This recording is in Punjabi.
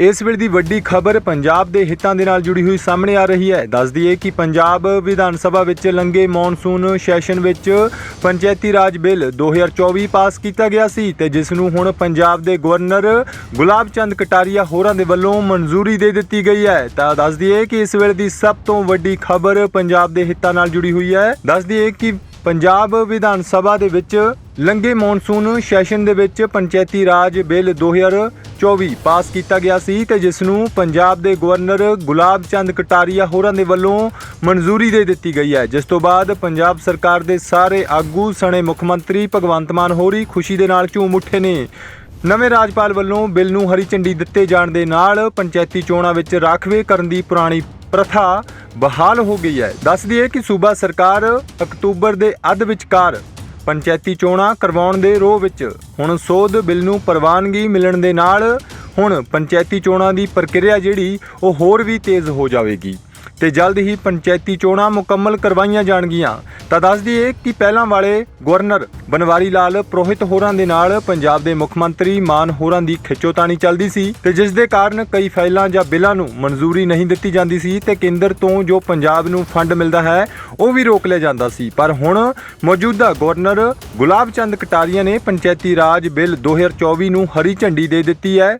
ਇਸ ਵੇਲੇ ਦੀ ਵੱਡੀ ਖਬਰ ਪੰਜਾਬ ਦੇ ਹਿੱਤਾਂ ਦੇ ਨਾਲ ਜੁੜੀ ਹੋਈ ਸਾਹਮਣੇ ਆ ਰਹੀ ਹੈ। ਦੱਸ ਦਈਏ ਕਿ ਪੰਜਾਬ ਵਿਧਾਨ ਸਭਾ ਵਿੱਚ ਲੰਗੇ ਮੌਨਸੂਨ ਸੈਸ਼ਨ ਵਿੱਚ ਪੰਚਾਇਤੀ ਰਾਜ ਬਿੱਲ 2024 ਪਾਸ ਕੀਤਾ ਗਿਆ ਸੀ ਤੇ ਜਿਸ ਨੂੰ ਹੁਣ ਪੰਜਾਬ ਦੇ ਗਵਰਨਰ ਗੁਲਾਬ ਚੰਦ ਕਟਾਰੀਆ ਹੋਰਾਂ ਦੇ ਵੱਲੋਂ ਮਨਜ਼ੂਰੀ ਦੇ ਦਿੱਤੀ ਗਈ ਹੈ। ਤਾਂ ਦੱਸ ਦਈਏ ਕਿ ਇਸ ਵੇਲੇ ਦੀ ਸਭ ਤੋਂ ਵੱਡੀ ਖਬਰ ਪੰਜਾਬ ਦੇ ਹਿੱਤਾਂ ਨਾਲ ਜੁੜੀ ਹੋਈ ਹੈ। ਦੱਸ ਦਈਏ ਕਿ ਪੰਜਾਬ ਵਿਧਾਨ ਸਭਾ ਦੇ ਵਿੱਚ ਲੰਗੇ ਮੌਨਸੂਨ ਸੈਸ਼ਨ ਦੇ ਵਿੱਚ ਪੰਚਾਇਤੀ ਰਾਜ ਬਿੱਲ 2024 ਪਾਸ ਕੀਤਾ ਗਿਆ ਸੀ ਤੇ ਜਿਸ ਨੂੰ ਪੰਜਾਬ ਦੇ ਗਵਰਨਰ ਗੁਲਾਬ ਚੰਦ ਕਟਾਰੀਆ ਹੋਰਾਂ ਦੇ ਵੱਲੋਂ ਮਨਜ਼ੂਰੀ ਦੇ ਦਿੱਤੀ ਗਈ ਹੈ। ਜਿਸ ਤੋਂ ਬਾਅਦ ਪੰਜਾਬ ਸਰਕਾਰ ਦੇ ਸਾਰੇ ਆਗੂ, ਸਣੇ ਮੁੱਖ ਮੰਤਰੀ ਭਗਵੰਤ ਮਾਨ ਹੋਰੀ ਖੁਸ਼ੀ ਦੇ ਨਾਲ ਝੂਮ ਉੱਠੇ ਨੇ। ਨਵੇਂ ਰਾਜਪਾਲ ਵੱਲੋਂ ਬਿੱਲ ਨੂੰ ਹਰੀ ਝੰਡੀ ਦਿੱਤੇ ਜਾਣ ਦੇ ਨਾਲ ਪੰਚਾਇਤੀ ਚੋਣਾਂ ਵਿੱਚ ਰਾਖਵੇ ਕਰਨ ਦੀ ਪੁਰਾਣੀ ਪ੍ਰਥਾ ਬਹਾਲ ਹੋ ਗਈ ਹੈ। ਦੱਸ ਦਈਏ ਕਿ ਸੂਬਾ ਸਰਕਾਰ ਅਕਤੂਬਰ ਦੇ ਅੱਧ ਵਿਚਕਾਰ ਪੰਚਾਇਤੀ ਚੋਣਾਂ ਕਰਵਾਉਣ ਦੇ ਰੋਹ ਵਿੱਚ ਹੁਣ ਸੋਧ ਬਿੱਲ ਨੂੰ ਪ੍ਰਵਾਨਗੀ ਮਿਲਣ ਦੇ ਨਾਲ ਹੁਣ ਪੰਚਾਇਤੀ ਚੋਣਾਂ ਦੀ ਪ੍ਰਕਿਰਿਆ ਜਿਹੜੀ ਉਹ ਹੋਰ ਵੀ ਤੇਜ਼ ਹੋ ਜਾਵੇਗੀ। ਤੇ ਜਲਦ ਹੀ ਪੰਚਾਇਤੀ ਚੋਣਾਂ ਮੁਕੰਮਲ ਕਰਵਾਈਆਂ ਜਾਣਗੀਆਂ। ਤਾਂ ਦੱਸ ਦਈਏ ਕਿ ਪਹਿਲਾਂ ਵਾਲੇ ਗਵਰਨਰ ਬਨਵਾਰੀ ਲਾਲ, ਪ੍ਰੋਹਿਤ ਹੋਰਾਂ ਦੇ ਨਾਲ ਪੰਜਾਬ ਦੇ ਮੁੱਖ ਮੰਤਰੀ ਮਾਨ ਹੋਰਾਂ ਦੀ ਖਿੱਚੋਤਾਣੀ ਚੱਲਦੀ ਸੀ ਤੇ ਜਿਸ ਦੇ ਕਾਰਨ ਕਈ ਫਾਈਲਾਂ ਜਾਂ ਬਿੱਲਾਂ ਨੂੰ ਮਨਜ਼ੂਰੀ ਨਹੀਂ ਦਿੱਤੀ ਜਾਂਦੀ ਸੀ ਤੇ ਕੇਂਦਰ ਤੋਂ ਜੋ ਪੰਜਾਬ ਨੂੰ ਫੰਡ ਮਿਲਦਾ ਹੈ, ਉਹ ਵੀ ਰੋਕ ਲਿਆ ਜਾਂਦਾ ਸੀ। ਪਰ ਹੁਣ ਮੌਜੂਦਾ ਗਵਰਨਰ ਗੁਲਾਬ ਚੰਦ ਕਟਾਰੀਆ ਨੇ ਪੰਚਾਇਤੀ ਰਾਜ ਬਿੱਲ 2024 ਨੂੰ ਹਰੀ ਝੰਡੀ ਦੇ ਦਿੱਤੀ ਹੈ।